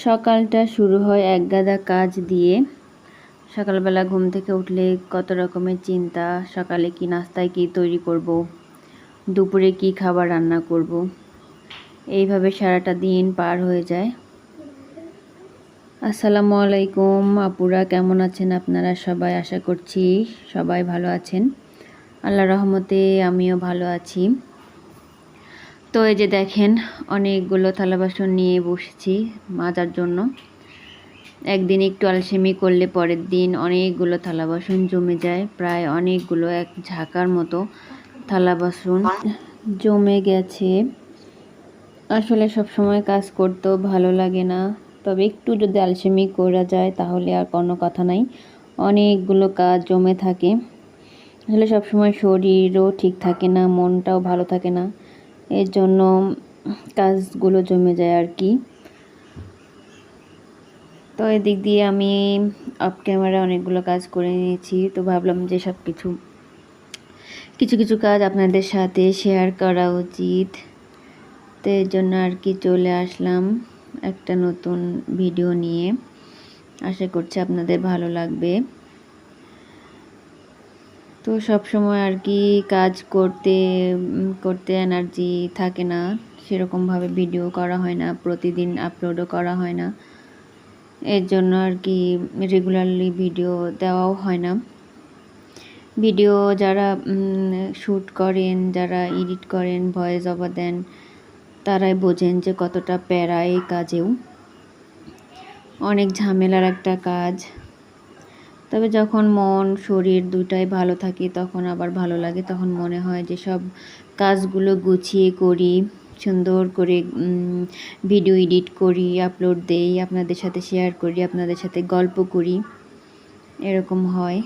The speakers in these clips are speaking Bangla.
সকালটা শুরু হয় এক গাদা কাজ দিয়ে সকালবেলা ঘুম থেকে উঠলে কত রকমের চিন্তা, সকালে কি নাস্তায় কি তৈরি করব। দুপুরে কি খাবার রান্না করব। এইভাবে সারাটা দিন পার হয়ে যায় আসসালামু আলাইকুম, আপুরা কেমন আছেন আপনারা সবাই আশা করছি সবাই ভালো আছেন আল্লাহ রহমতে আমিও ভালো আছি তো এই যে দেখেন, অনেকগুলো থালা বাসন নিয়ে বসেছি মাজার জন্য। একদিন একটু আলসেমি করলে পরের দিন অনেকগুলো থালা বাসন জমে যায়, প্রায় অনেকগুলো এক ঝাঁকার মতো থালা বাসন জমে গেছে। আসলে সব সময় কাজ করতেও ভালো লাগে না, তবে একটু যদি আলসেমি করা যায় তাহলে আর কোনো কথা নাই, অনেকগুলো কাজ জমে থাকে। আসলে সবসময় শরীরও ঠিক থাকে না, মনটাও ভালো থাকে না। এর জন্য কাজগুলো জমে যায় আর কি। তো এদিক দিয়ে আমি অফ ক্যামেরা অনেকগুলো কাজ করে নিয়েছি। তো ভাবলাম যে সব কিছু কিছু কিছু কাজ আপনাদের সাথে শেয়ার করা উচিত। তো এর জন্য আর কি চলে আসলাম একটা নতুন ভিডিও নিয়ে। আশা করছি আপনাদের ভালো লাগবে। তো সব সময় আর কি কাজ করতে করতে এনার্জি থাকে না। সেরকমভাবে ভিডিও করা হয় না, প্রতিদিন আপলোডও করা হয় না। এর জন্য আর কি রেগুলারলি ভিডিও দেওয়াও হয় না। ভিডিও যারা শ্যুট করেন, যারা এডিট করেন ভয়েস ওভার দেন, তারাই বোঝেন যে কতটা প্যারা এই কাজেও। অনেক ঝামেলার একটা কাজ। তবে যখন মন, শরীর দুটাই ভালো থাকে, তখন আবার ভালো লাগে। তখন মনে হয় যে সব কাজগুলো গুছিয়ে করি, সুন্দর করে ভিডিও এডিট করি, আপলোড দেই, আপনাদের সাথে শেয়ার করি, আপনাদের সাথে গল্প করি। এরকম হয়।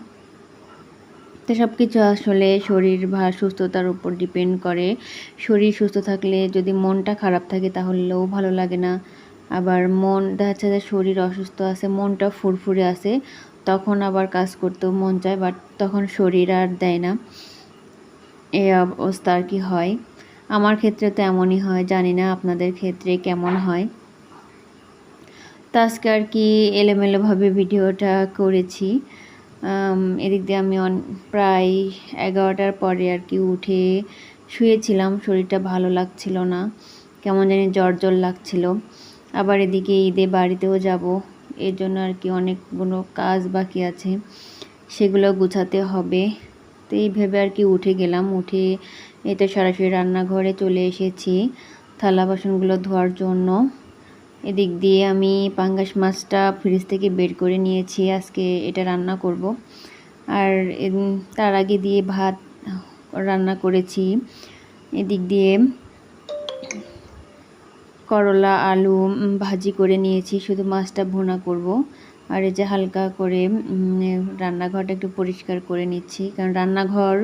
তো সব কিছু আসলে শরীর বা সুস্থতার উপর ডিপেন্ড করে। শরীর সুস্থ থাকলে যদি মনটা খারাপ থাকে, তাহলেও ভালো লাগে না। আবার মন, দেখা যাচ্ছে যে শরীর অসুস্থ আছে, মনটা ফুরফুরে আছে। তখন আবার কাজ করতেও মন চায় বাট তখন শরীর আর দেয় না। এই অবস্থা আর কি হয়? আমার ক্ষেত্রে তো এমনই হয়, জানি না আপনাদের ক্ষেত্রে কেমন হয়। তো আজকে আর কি এলোমেলোভাবে ভিডিওটা করেছি। এদিক দিয়ে আমি প্রায় এগারোটার পরে আর কি উঠে শুয়েছিলাম, শরীরটা ভালো লাগছিল না, কেমন জানি জ্বর জ্বর লাগছিল। আবার এদিকে ঈদে বাড়িতেও যাব। এর জন্য আর কি অনেকগুলো কাজ বাকি আছে, সেগুলো গুছাতে হবে। তো এই ভেবে আর কি উঠে গেলাম, উঠে এতে সরাসরি রান্নাঘরে চলে এসেছি থালা বাসনগুলো ধোয়ার জন্য। এদিক দিয়ে আমি পাঙ্গাস মাছটা ফ্রিজ থেকে বের করে নিয়েছি, আজকে এটা রান্না করব। আর তার আগে দিয়ে ভাত রান্না করেছি। এদিক দিয়ে করলা, আলু ভাজি করে নিয়েছি, শুধু মাছটা ভুনা করব। আর এই যে হালকা করে রান্নাঘরটা একটু পরিষ্কার করে নিচ্ছি, কারণ রান্নাঘর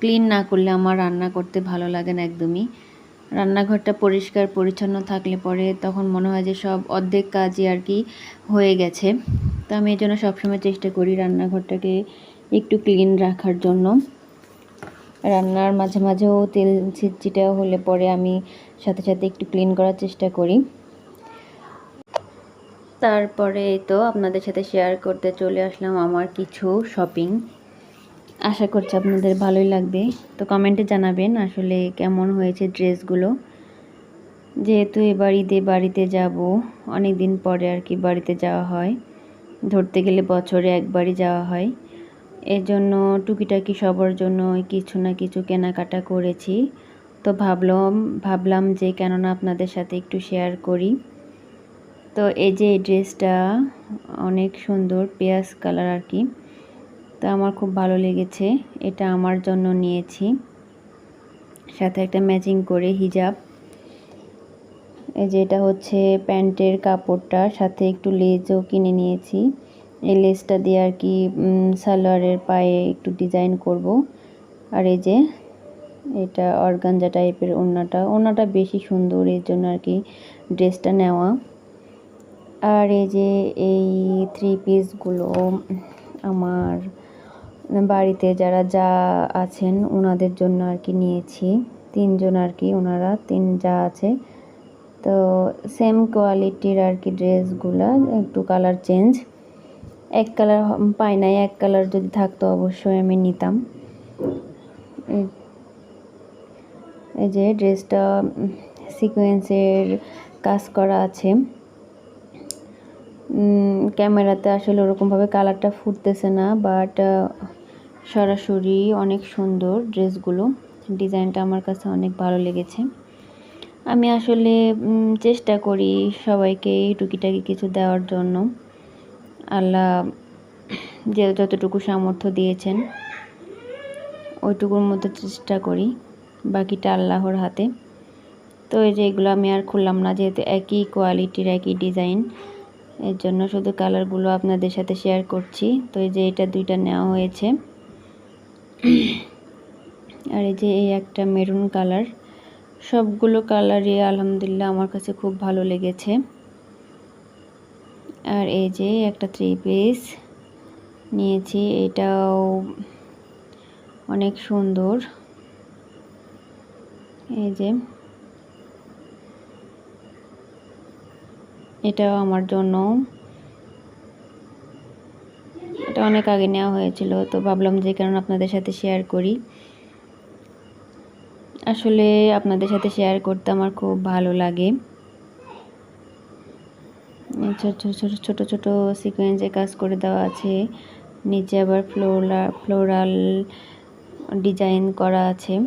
ক্লিন না করলে আমার রান্না করতে ভালো লাগে না একদমই। রান্নাঘরটা পরিষ্কার, পরিচ্ছন্ন থাকলে পরে তখন মনে হয় যে সব অর্ধেক কাজই আর কি হয়ে গেছে। তো আমি এই জন্য সবসময় চেষ্টা করি রান্নাঘরটাকে একটু ক্লিন রাখার জন্য। রান্নার মাঝে মাঝেও তেল ছিটচিটা হলে পরে আমি সাথে সাথে একটু ক্লিন করার চেষ্টা করি। তারপরে তো আপনাদের সাথে শেয়ার করতে চলে আসলাম আমার কিছু শপিং আশা করছি আপনাদের ভালোই লাগবে। তো কমেন্টে জানাবেন আসলে কেমন হয়েছে ড্রেসগুলো যেহেতু এবার ঈদে বাড়িতে যাব অনেক দিন পরে আর কি বাড়িতে যাওয়া হয়। ধরতে গেলে বছরে একবারই যাওয়া হয়। এর জন্য টুকিটাকি সবার জন্য কিছু না কিছু কেনাকাটা করেছি। তো ভাবলাম ভাবলাম যে কেননা আপনাদের সাথে একটু শেয়ার করি। তো এই যে এই ড্রেসটা অনেক সুন্দর, পেঁয়াজ কালার আর কি। তো আমার খুব ভালো লেগেছে, এটা আমার জন্য নিয়েছি। সাথে একটা ম্যাচিং করে হিজাব। এই যে এটা হচ্ছে প্যান্টের কাপড়টা, সাথে একটু লেজও কিনে নিয়েছি। এই লেসটা দিয়ে আর কি সালোয়ারের পায়ে একটু ডিজাইন করব। আর এই যে এটা অর্গানজা টাইপের ওড়নাটা। ওড়নাটা বেশি সুন্দর, এর জন্য আর কি ড্রেসটা নেওয়া। আর এই যে এই থ্রি পিসগুলো আমার বাড়িতে যারা যা আছেন, ওনাদের জন্য আর কি নিয়েছি। তিনজন আর কি ওনারা, তিন যা আছে। তো সেম কোয়ালিটির আর কি ড্রেসগুলো, একটু কালার চেঞ্জ এক কালার পাই নাই, এক কালার যদি থাকতো অবশ্যই আমি নিতাম। এই যে ড্রেসটা সিকোয়েন্সের কাজ করা আছে। ক্যামেরাতে আসলে ওরকমভাবে কালারটা ফুটতেছে না বাট সরাসরি অনেক সুন্দর ড্রেসগুলো। ডিজাইনটা আমার কাছে অনেক ভালো লেগেছে। আমি আসলে চেষ্টা করি সবাইকে টুকিটাকি কিছু দেওয়ার জন্য। আল্লাহ যে যতটুকু সামর্থ্য দিয়েছেন, ওইটুকুর মধ্যে চেষ্টা করি। বাকিটা আল্লাহর হাতে। তো এই যে এগুলো আমি আর খুললাম না, যেহেতু একই কোয়ালিটির একই ডিজাইন এর জন্য শুধু কালারগুলো আপনাদের সাথে শেয়ার করছি। তো এই যে এটা দুইটা নেওয়া হয়েছে। আর এই যে এই একটা মেরুন কালার সবগুলো কালারই আলহামদুলিল্লাহ আমার কাছে খুব ভালো লেগেছে। আর এই যে একটা থ্রি পিস নিয়েছি, এটাও অনেক সুন্দর। এই যে, এটাও আমার জন্য। এটা অনেক আগে নেওয়া হয়েছিল, তো ভাবলাম যে কারণ আপনাদের সাথে শেয়ার করি। আসলে আপনাদের সাথে শেয়ার করতে আমার খুব ভালো লাগে। ছোট ছোট ছোট ছোট সিকোয়েন্সে কাজ করে দেওয়া আছে। নিচে আবার ফ্লোরা ফ্লোরাল ডিজাইন করা আছে।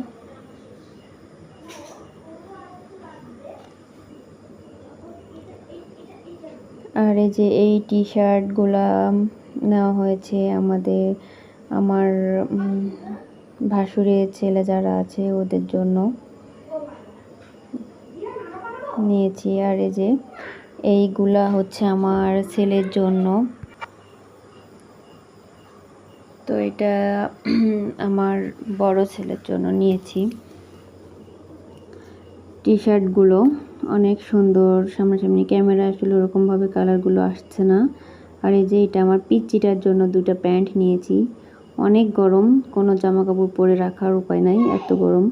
আর এই যে এই টি শার্টগুলা নেওয়া হয়েছে আমাদের, আমার ভাসুরের ছেলে যারা আছে ওদের জন্য। নিয়েছি আর এই যে এইগুলা হচ্ছে আমার ছেলের জন্য। তো এটা আমার বড় ছেলের জন্য নিয়েছি। টি শার্টগুলো অনেক সুন্দর, সামনাসামনি ক্যামেরা আসলে ওরকমভাবে কালারগুলো আসছে না। আর এই যে এটা আমার পিচ্চিটার জন্য দুটা প্যান্ট নিয়েছি। অনেক গরম, কোনো জামা কাপড় পরে রাখার উপায় নাই, এত গরম।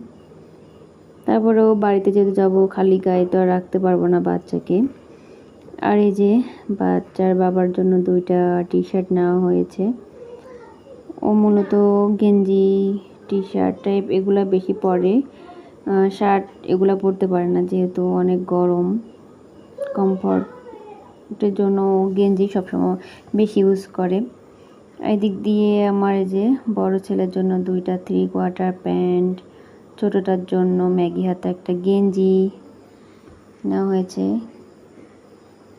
তারপরেও বাড়িতে যেহেতু যাব, খালি গায়ে তো আর রাখতে পারব না বাচ্চাকে। আর এই যে বাচ্চার বাবার জন্য দুইটা টি শার্ট নেওয়া হয়েছে। ও মূলত গেঞ্জি টি শার্ট টাইপ এগুলা বেশি পরে। শার্ট এগুলো পরতে পারে না, যেহেতু অনেক গরম কমফর্টের জন্য গেঞ্জি সবসময় বেশি ইউজ করে। এদিক দিয়ে আমার যে বড় ছেলের জন্য দুইটা থ্রি কোয়ার্টার প্যান্ট ছোটোটার জন্য ম্যাগি হাতে একটা গেঞ্জি নেওয়া হয়েছে।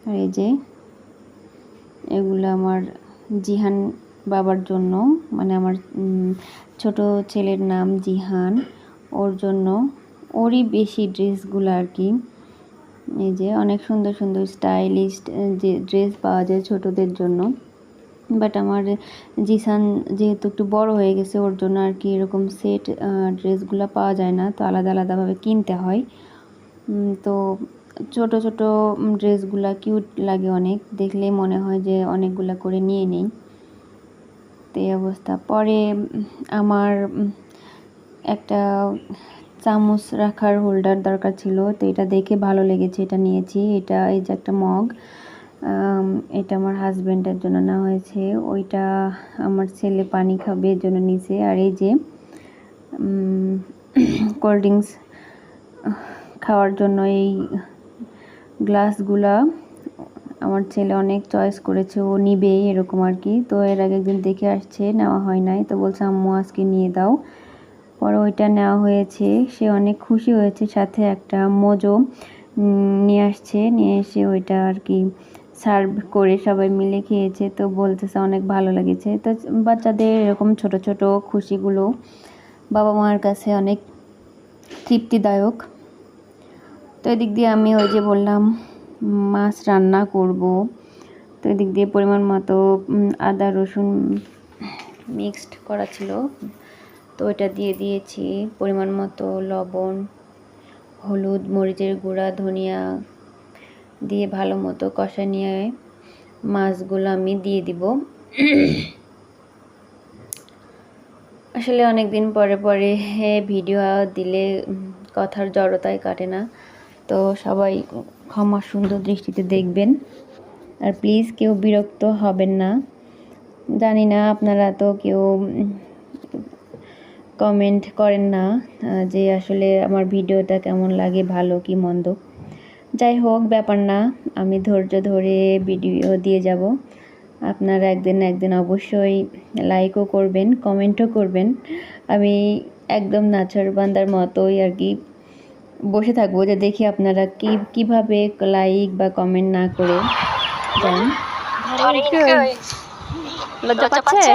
আর এই যে এগুলো আমার জিহান বাবার জন্য মানে আমার ছোট ছেলের নাম জিহান। ওর জন্য। ওরই বেশি ড্রেসগুলো আর কি। এই যে অনেক সুন্দর সুন্দর স্টাইলিশ যে ড্রেস পাওয়া যায় ছোটদের জন্য। বাট আমার জিসান যেহেতু একটু বড় হয়ে গেছে, ওর জন্য আর কি এরকম সেট ড্রেসগুলো পাওয়া যায় না। তো আলাদা আলাদাভাবে কিনতে হয়। তো ছোট ছোট ড্রেসগুলো কিউট লাগে অনেক। দেখলে মনে হয় যে অনেকগুলো করে নিয়ে নেই। তো এই অবস্থা। পরে আমার একটা চামচ রাখার হোল্ডার দরকার ছিল, তো এটা দেখে ভালো লেগেছে, এটা নিয়েছি। এটা এই যে একটা মগ এটা আমার হাজব্যান্ডের জন্য নেওয়া হয়েছে। ওইটা আমার ছেলে পানি খাবে এর জন্য নিছে। আর এই যে কোল্ড ড্রিঙ্কস খাওয়ার জন্য এই গ্লাসগুলা আমার ছেলে অনেক চয়েস করেছে, ও নিবে এরকম আর কি। তো এর আগে একদিন দেখে আসছে, নেওয়া হয় নাই। তো বলছে, আম্মু, আজকে নিয়ে দাও। পরে ওইটা নেওয়া হয়েছে। সে অনেক খুশি হয়েছে, সাথে একটা মোজো নিয়ে আসছে। নিয়ে এসে ওইটা আর কি সার্ভ করে সবাই মিলে খেয়েছে। তো বলতেছে অনেক ভালো লেগেছে। তো বাচ্চাদের এরকম ছোট ছোট খুশিগুলো বাবা মার কাছে অনেক তৃপ্তিদায়ক। তো এদিক দিয়ে আমি ওই যে বললাম, মাছ রান্না করব। তো এদিক দিয়ে পরিমাণ মতো আদা, রসুন মিক্সড করা ছিল। তো এটা দিয়ে দিয়েছি পরিমাণ মতো লবণ, হলুদ, মরিচের গুঁড়া, ধনিয়া দিয়ে ভালো মতো কষা নিয়ে মাছগুলো আমি দিয়ে দিব। আসলে অনেক দিন পরে পরে ভিডিও দিলে কথার জড়তায় কাটে না। তো সবাই ক্ষমা সুন্দর দৃষ্টিতে দেখবেন। আর প্লিজ কেউ বিরক্ত হবেন না। জানি না আপনারা তো কেউ কমেন্ট করেন না যে আসলে আমার ভিডিওটা কেমন লাগে ভালো কি মন্দ। যাই হোক ব্যাপার না আমি ধৈর্য ধরে ভিডিও দিয়ে যাব। আপনারা একদিন না একদিন অবশ্যই লাইকও করবেন কমেন্টও করবেন। আমি একদম নাছর বান্দার মতোই আর কি বসে থাকব যে দেখি আপনারা কি কীভাবে লাইক বা কমেন্ট না করে যান। লজ্জা পাচ্ছে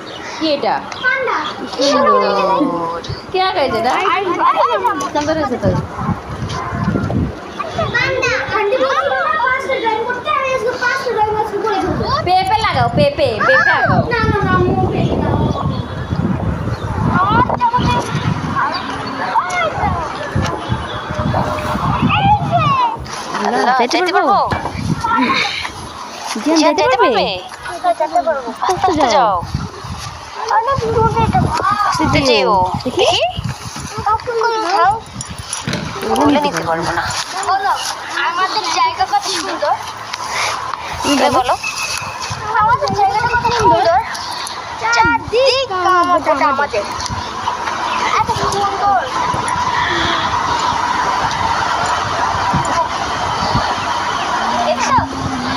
কি এটা? কে আগাইছে এটা? সুন্দর হয়েছে তো। পেঁপে লাগাও পেঁপে পেঁপে লাগাও। যেতে পারব? যেতে পারবে? যাও? যেও দেখি বলে নিতে পারব না আমাদের জায়গা কত সুন্দর বলো আমাদের জায়গাটা কত সুন্দর চারদিক আমাদের আমাদের এত সুন্দর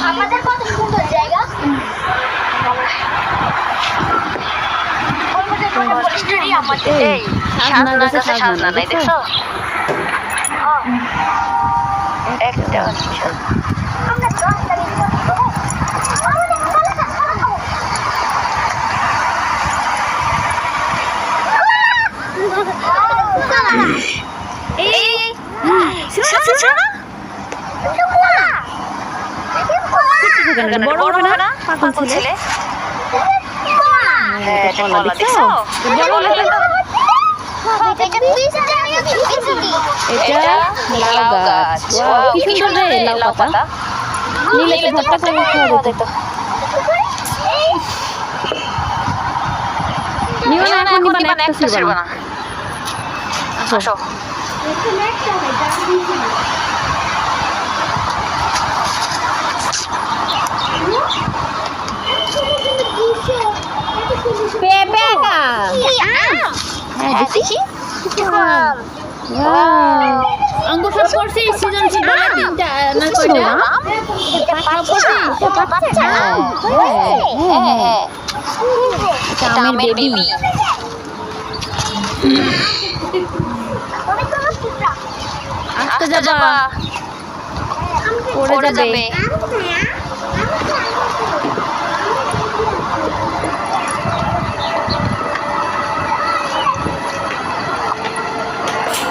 আমাদের কত সুন্দর জায়গা আমাদের কত পরিষ্কারই আমাদের এই সাজনা গাছে সাজনা নাই দেখছ একটা বড় হবে না পাগল ছেলে হ্যাঁ এটা দেখছ? এটা লাউ গাছ। কি সুন্দর রে লাউ পাতা? নিলে তো ভর্তা করে খাওয়া যেত। নিও না এখন নিবা না একটা ছিড়বা না। আসো পেঁপে গাছ হ্যাঁ দেখি হ্যাঁ, Wow, আঙ্গুর সব করছি সৃজনশীল বলে তিনটা না কয়টা? হ্যাঁ, হ্যাঁ, হ্যাঁ। আমের বেবি। আস্তে যাবা। পড়ে যাবে যাবে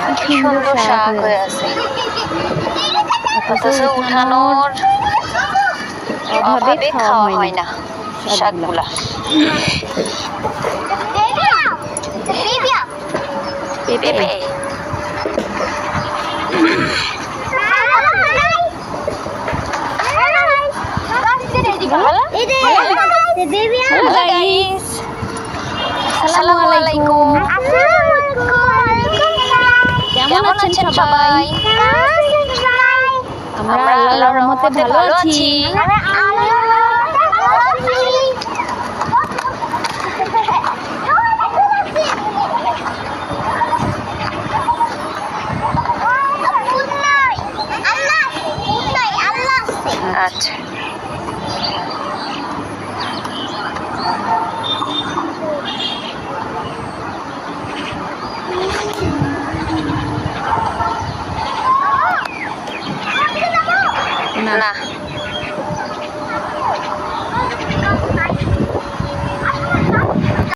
কি সুন্দর শাক হয়ে আছে অথচ উঠানোর অভাবে খাওয়া হয় না শাকগুলা। পেঁপে. আসসালামু আলাইকুম। কেমন আছেন সবাই? আমরা আল্লাহর রহমতে ভালো আছি।